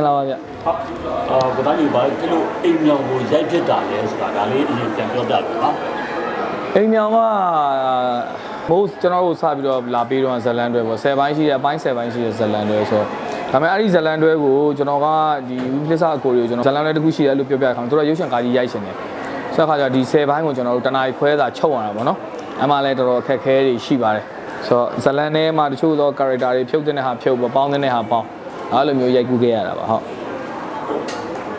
င်္ဂလာပါဗျဟုတ်အာကတိုင်းဘာဖြစ်လို့အိမ်မြောင်ကိုရိုက်ဖြစ်တာလဲဆိုတာဒါလေးအရင်ပြန်ပြောပြပြပါအိမ်မြောင်ကမိုးကျွန်တော်တို့စပြီးတော့လာပြီးတော့ဇလန်တွဲပေါ့10ဘိုင်းရှိတယ်အပိုင်း10ဘိုင်းရှိတယ်ဇလန်တွဲဆိုတော့ဒါပေမဲ့အဲ့ဒီဇလန်တွဲကိုကျွန်တော်ကဒီဝီပလစ်ဆာအကိုတွေကိုကျွန်တော်ဇလန်တွဲတစ်ခုရှိတယ်လို့ပြောပြခိုင်းသူတို့ရုပ်ရှင်ကားကြီးရိုက်ရှင်တယ်ဆိုတော့ခါကျဒီ10ဘိုင်းကိုကျွန်တော်တို့တနားရီခွဲတာချုပ်ရတာပေါ့နော်အမှလည်းတော်တော်အခက်ခဲတွေရှိပါတယ်ဆိုတော့ဇလန်ထဲမှာတချို့သော character တွေဖြုတ်တဲ့ဟာဖြုတ်ပေါ့ပေါင်းတဲ့ဟာပေါင်း အဲ့လိုမျိုးရိုက်ကူးခဲ့ရတာပါဟုတ်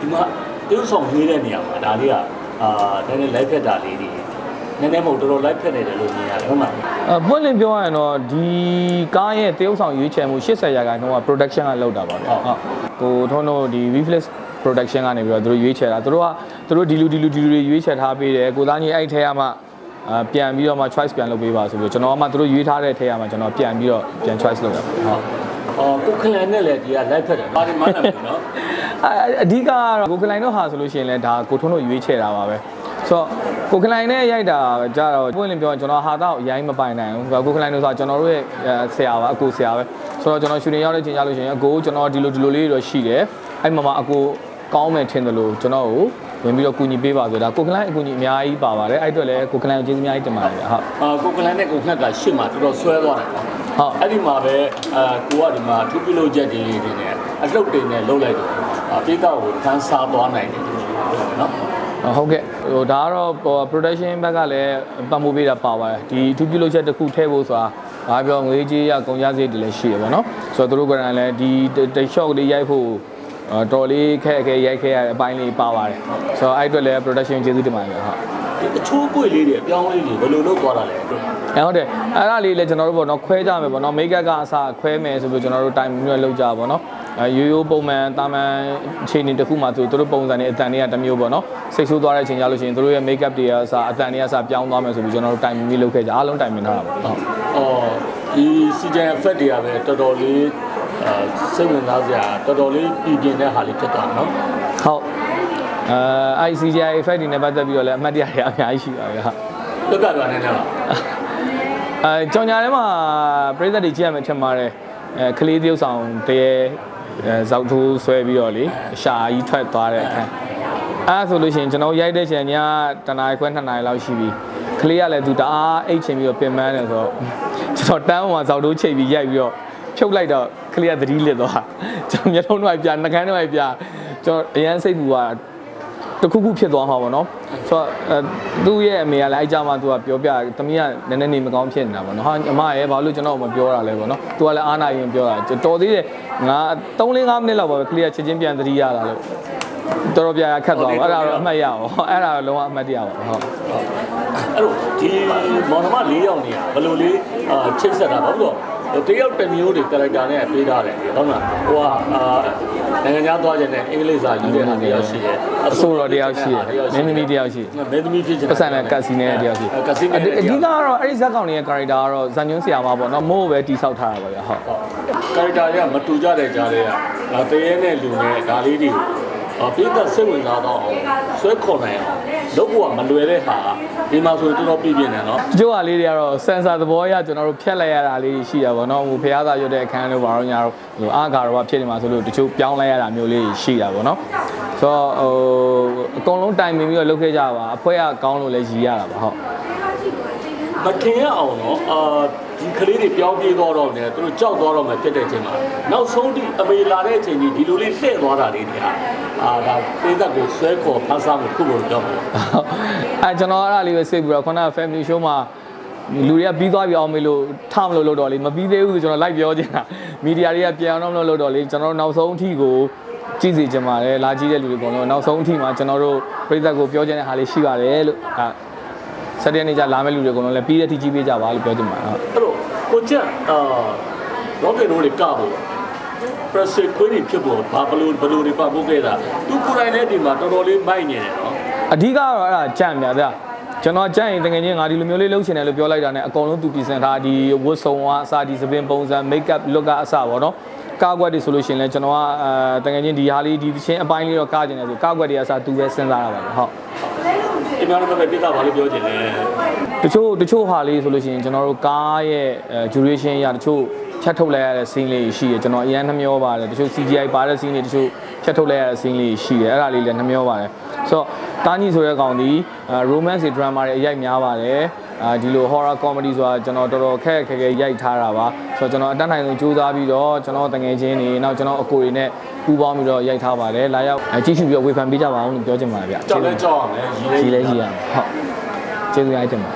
ဒီမှာတူးဆောင်ရေးတဲ့နေရာမှာဒါလေးကအာနည်းနည်းလိုက်ဖက်တာလေးတွေနည်းနည်းမဟုတ်တော်တော်လိုက်ဖက်နေတယ်လို့မြင်ရတယ်ဟုတ်မှာအပွင့်လင်းပြောရရင်တော့ဒီကားရဲ့တရုပ်ဆောင်ရွေးချယ်မှု80ရာခိုင်နှုန်းက production ကလောက်တာပါဗျဟုတ်ကိုထုံးတို့ဒီ Reflex production ကနေပြီးတော့သူတို့ရွေးချယ်တာသူတို့ကသူတို့ဒီလူဒီလူဒီလူတွေရွေးချယ်ထားပေးတယ်ကိုသားကြီးအဲ့ထဲကမှအာပြန်ပြီးတော့မှ choice ပြန်လုပ်ပေးပါဆိုပြီးတော့ကျွန်တော်ကမှသူတို့ရွေးထားတဲ့ထဲကမှကျွန်တော်ပြန်ပြီးတော့ပြန် choice လုပ်တာဟုတ် အော်ကိုခလန်နဲ့လည်းဒီကလိုက်ဖက်တယ်ပါဒီမှန်းတယ်နော်အအဓိကကတော့ကိုကလိုင်တို့ဟာဆိုလို့ရှိရင်လည်းဒါကိုထုံးတို့ရွေးချယ်တာပါပဲဆိုတော့ကိုကလိုင်နဲ့ရိုက်တာကြတော့ပွင့်လင်းပြောရင်ကျွန်တော်ဟာတော့အရင်မပိုင်နိုင်ဘူးကိုကလိုင်တို့ဆိုကျွန်တော်တို့ရဲ့ဆရာပါအကိုဆရာပဲဆိုတော့ကျွန်တော်ရှူတင်ရောက်တဲ့ချိန်ကြလို့ရှိရင်အကိုကျွန်တော်ဒီလိုဒီလိုလေးတော့ရှိတယ်အဲ့မှာမှအကိုကောင်းမယ်ထင်တယ်လို့ကျွန်တော်ကိုဝင်ပြီးတော့ကူညီပေးပါဆိုတာကိုကလိုင်အကူညီအများကြီးပါပါတယ်အဲ့အတွက်လည်းကိုကလိုင်ကိုကျေးဇူးအများကြီးတင်ပါတယ်ဗျဟုတ်အာကိုခလန်နဲ့ကိုခက်ကရှစ်မှာတော်တော်ဆွဲသွားတယ်ပေါ့ ဟုတ်အဲ့ဒီမှာပဲအာကိုကဒီမှာထူးပြလို့ချက်တွေလေးတွေနဲ့အလှုပ်တွေနဲ့လှုပ်လိုက်တော့အာပိတော့ကိုခန်းစားသွားနိုင်တယ်နော်ဟုတ်ကဲ့ဟိုဒါကတော့ဟို production ဘက်ကလည်းပတ်မိုးပေးတာပါပါတယ်ဒီအထူးပြုလုပ်ချက်တစ်ခုထည့်ဖို့ဆိုတာဘာပြောငွေကြီးရကုန်ကြစရိတ်တွေလည်းရှိရပါတော့ဆိုတော့သူတို့ကလည်းဒီတ shot လေးရိုက်ဖို့အာတော်လေးခက်ခဲရိုက်ခဲ့ရတဲ့အပိုင်းလေးပါပါတယ်ဆိုတော့အဲ့အတွက်လည်း production ကျေးဇူးတင်ပါတယ်ဟုတ် ဒီအချိုးပွေလေးတွေအပြောင်းလေးတွေဘယ်လိုလုပ်သွားတာလဲအဲဟုတ်တယ်အဲ့ဒါလေးလည်းကျွန်တော်တို့ပေါ့နော်ခွဲကြမယ်ပေါ့နော်မိတ်ကပ်ကအစားခွဲမယ်ဆိုပြီးကျွန်တော်တို့တိုင်မျိုးလောက်ကြပါပေါ့နော်အဲရိုးရိုးပုံမှန်တာမန်အခြေအနေတစ်ခုမှဆိုသူတို့ပုံစံတွေအတန်တွေကတစ်မျိုးပေါ့နော်စိတ်ဆိုးသွားတဲ့အချိန်ကြလို့ရှိရင်သူတို့ရဲ့မိတ်ကပ်တွေကအစားအတန်တွေကအစားပြောင်းသွားမယ်ဆိုပြီးကျွန်တော်တို့တိုင်မျိုးလောက်ခဲ့ကြအားလုံးတိုင်မြင်ထားတာပေါ့ဟုတ်အော်ဒီစီဂျန် effect တွေကပဲတော်တော်လေးအာစိတ်ဝင်စားစရာတော်တော်လေးပြည်ပြင်းတဲ့ဟာလေးဖြစ်သွားနော်ဟုတ် အဲ ICGI effect တွေနဲ့ပတ်သက်ပြီးတော့လည်းအမှတ်တရတွေအများကြီးရှိပါပြီဟုတ်လွတ်ကသွားနေတယ်လားအဲကြောင်ညာထဲမှာပြည်သက်တွေကြည့်ရမယ်ထင်ပါတယ်အဲကလေးတယောက်ဆောင်တရေအဲဇောက်ထိုးဆွဲပြီးတော့လေရှာကြီးထွက်သွားတဲ့အခန်းအဲဆိုလို့ရှိရင်ကျွန်တော်ရိုက်တဲ့ချိန်ညတနားခွဲ2နာရီလောက်ရှိပြီကလေးကလည်းသူတအားအိတ်ချင်ပြီးတော့ပင်ပန်းတယ်ဆိုတော့ကျွန်တော်တန်းပေါ်မှာဇောက်ထိုးချိတ်ပြီးရိုက်ပြီးတော့ဖြုတ်လိုက်တော့ကလေးကသတိလစ်သွားကျွန်တော်မျက်လုံးတော့ပြနှကန်းတော့ပြကျွန်တော်အရန်စိတ်ပူသွားတ ခုခုဖြစ်သွားမှာပေါ့နော်ဆိုတော့အဲသူ့ရဲ့အမေကလည်းအဲ့ကြမှာသူကပြောပြတမီးကနည်းနည်းနေမကောင်းဖြစ်နေတာပေါ့နော်ဟာအမရဲ့ဘာလို့ကျွန်တော်မပြောတာလဲပေါ့နော်သူကလည်းအားနာရင်ပြောတာတော်သေးတယ်ငါ3 4 5မိနစ်လောက်ပါပဲကလေးကချက်ချင်းပြန်သတိရတာလို့တော်တော်ပြရခတ်သွားပါအဲ့ဒါတော့အမှတ်ရပါဟောအဲ့ဒါတော့လုံးဝအမှတ်တရပါဟုတ်အဲ့တော့ဒီမောင်နှမ၄ယောက်နေရဘယ်လိုလေးအာချိတ်ဆက်တာဘာလို့လဲ တယောက်တစ်မျိုးတွေ character နဲ့ပေးထားတယ်ဟုတ်လားဟိုကအာနိုင်ငံခြားသွားခြင်းနဲ့အင်္ဂလိပ်စာယူတဲ့ဟာတယောက်ရှိတယ်အဆိုတော်တယောက်ရှိတယ်မင်းသမီးတယောက်ရှိတယ်မင်းသမီးဖြစ်ချင်ပတ်စံနဲ့ကတ်စီနဲ့တယောက်ရှိကတ်စီအနဲ့ဓိကတော့အဲ့ဒီဇက်ကောင်တွေရဲ့ character ကတော့ဇန်ညွန်းဆရာမပေါ့နော်မို့ပဲတိဆောက်ထားတာပါဗျဟုတ် character တွေကမတူကြတဲ့ကြားတွေကဒါတရေနဲ့လူနဲ့ဒါလေးတွေကိုအ ပြည့်သက်စိတ်ဝင်စားတော့အောင်ဆွဲခေါ်နိုင်အောင်လုပ်ဖို့ကမလွယ်တဲ့ဟာဒီမှာဆိုရင်တော်တော်ပြည့်ပြည့်နေနော်တချို့ဟာလေးတွေကတော့ sensor သဘောအရကျွန်တော်တို့ဖြတ်လိုက်ရတာလေးရှိတာပေါ့နော်ဟိုဖျားသားရွတ်တဲ့အခန်းတို့ဘာလို့ညာတော့ဟိုအားကာတော့ဖြစ်နေမှာဆိုလို့တချို့ပြောင်းလိုက်ရတာမျိုးလေးရှိတာပေါ့နော်ဆိုတော့ဟိုအကုန်လုံးတိုင်ပင်ပြီးတော့လုပ်ခဲ့ကြပါအဖွဲကကောင်းလို့လည်းရည်ရတာပါဟုတ် မထင်ရအောင်နော်အာဒီကလေးတွေပြောင်းပြေးသွားတော့နေသူတို့ကြောက်သွားတော့မှဖြစ်တဲ့အချိန်မှာနောက်ဆုံးဒီအမေလာတဲ့အချိန်ကြီးဒီလိုလေးလှည့်သွားတာလေးတွေကအာဒါပေးသက်ကိုဆွဲခေါ်ဖမ်းဆားမှုခုလိုပြောမှာအဲကျွန်တော်အဲ့ဒါလေးပဲစိတ်ပြီးတော့ခုနက family show မှာလူတွေကပြီးသွားပြီအောင်မေလို့ထမလို့လို့တော့လေမပြီးသေးဘူးဆိုကျွန်တော် live ပြောချင်တာမီဒီယာတွေကပြန်အောင်လို့လို့တော့လေကျွန်တော်နောက်ဆုံးအထိကိုကြည့်စီချင်ပါတယ်လာကြည့်တဲ့လူတွေအကုန်လုံးနောက်ဆုံးအထိမှာကျွန်တော်တို့ပြည်သက်ကိုပြောချင်တဲ့ဟာလေးရှိပါတယ်လို့အဲ ဆက်တဲ့နေ့ကျလာမယ့်လူတွေအကုန်လုံးလည်းပြီးတဲ့အထိကြည့်ပေးကြပါလို့ပြောချင်ပါတယ်ဟုတ်အဲ့တော့ကိုချက်အာတော့ကေတို့တွေကဖို့ press ခွေးတွေဖြစ်ဖို့ဘာဘလို့ဘလို့တွေပတ်ဖို့ခဲ့တာသူကိုယ်တိုင်လည်းဒီမှာတော်တော်လေးမိုက်နေတယ်နော်အဓိကတော့အဲ့ဒါကြံ့မြတ်ဗျကျွန်တော်ကြံ့ရင်တကယ်ချင်းငါဒီလိုမျိုးလေးလုပ်ချင်တယ်လို့ပြောလိုက်တာ ਨੇ အကုန်လုံးသူပြင်ဆင်ထားဒီဝတ်စုံကအစားဒီသပင်ပုံစံ make up look ကအစားပေါ့နော်ကားကွက်တွေဆိုလို့ရှိရင်လည်းကျွန်တော်ကအဲတကယ်ချင်းဒီဟာလေးဒီချင်းအပိုင်းလေးတော့ကားကျင်တယ်ဆိုကားကွက်တွေကအစားသူပဲစဉ်းစားရပါတယ်ဟုတ် ဒီမှာတော့ပဲပြတာဘာလို့ပြောချင်လဲတချို့တချို့ဟာလေးဆိုလို့ရှိရင်ကျွန်တော်တို့ကားရဲ့အဲ duration ရတချို့ချက်ထုတ်လိုက်ရတဲ့ scene လေးရှိတယ်ကျွန်တော်အရင်နှမျောပါတယ်တချို့ CGI ပါတဲ့ scene တွေတချို့ချက်ထုတ်လိုက်ရတဲ့ scene လေးရှိတယ်အဲ့ဒါလေးလည်းနှမျောပါတယ်ဆိုတော့တာညီဆိုတဲ့ကောင်ဒီ romance drama တွေအရိုက်များပါတယ်အာဒီလို horror comedy ဆိုတာကျွန်တော်တော်တော်ခက်ခက်ခဲခဲရိုက်ထားတာပါဆိုတော့ကျွန်တော်အတတ်နိုင်ဆုံးကြိုးစားပြီးတော့ကျွန်တော်တငယ်ချင်းတွေနောက်ကျွန်တော်အကိုတွေနဲ့ ပူးပေါင်းပြီးတော့ရိုက်ထားပါတယ်လာရောက်ကြည့်ရှုပြီးတော့ဝေဖန်ပေးကြပါအောင်လို့ပြောချင်ပါတယ်ဗျကြောက်လဲကြောက်ရမယ်ရည်လဲကြီးလဲကြီးရအောင်ဟုတ်ကျေးဇူးများတင်ပါ